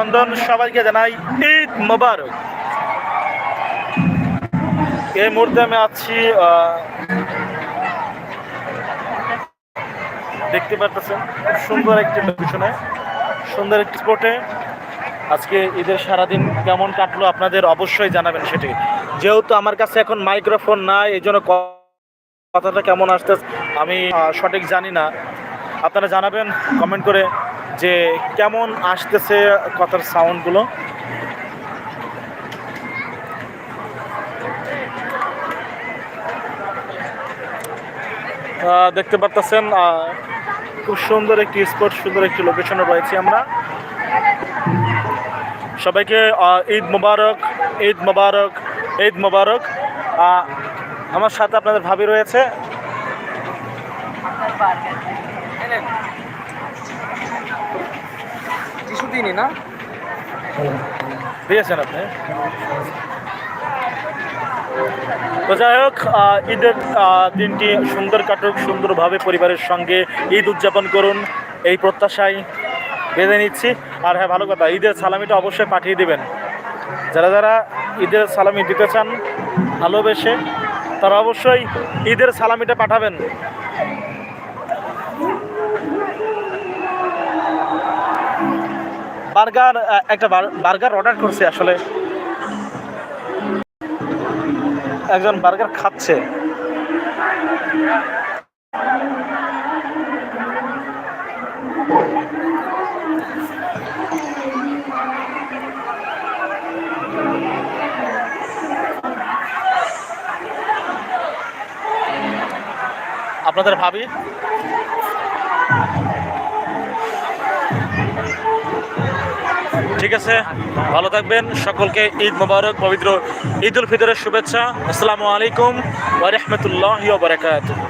অভিনন্দন সবাইকে জানাই, ঈদ মোবারক। এই মুহূর্তে আমি আছি দেখতে পাচ্ছেন খুব সুন্দর একটি লোকেশনে সুন্দর একটি স্পটে আজকে ঈদের সারাদিন কেমন কাটলো আপনাদের অবশ্যই জানাবেন সেটি। যেহেতু আমার কাছে এখন মাইক্রোফোন নাই এই জন্য কথাটা কেমন আসতে আমি সঠিক জানি না। আপনারা জানাবেন কমেন্ট করে যে কেমন আসতেছে কথার সাউন্ডগুলো দেখতে পারতেছেন খুব সুন্দর একটি স্পট সুন্দর একটি লোকেশনে রয়েছি আমরা। সবাইকে ঈদ মোবারক ঈদ মোবারক ঈদ মোবারক। আমার সাথে আপনাদের ভাবি রয়েছে। টিসু দিনই না? দিয়েছেন আপনি? তো যাই হোক ঈদের দিনটি সুন্দর কাটুক, সুন্দরভাবে পরিবারের সঙ্গে ঈদ উদযাপন করুন, এই প্রত্যাশায় বেঁধে নিচ্ছি। আর হ্যাঁ ভালো কথা, ঈদের সালামিটা অবশ্যই পাঠিয়ে দিবেন। যারা যারা ঈদের সালামি দিতে চান, ভালোবেসে তারা অবশ্যই ঈদের সালামিটা পাঠাবেন। বার্গার একটা বার্গার অর্ডার করছে আসলে। একজন বার্গার খাচ্ছে। আপনাদের ভাবি? ঠিক আছে? ভালো থাকবেন। সকলকে ঈদ মোবারক, পবিত্র ঈদ উল ফিতরের শুভেচ্ছা। আসসালামু আলাইকুম ওয়া রাহমাতুল্লাহি ওয়া বারাকাতুহু।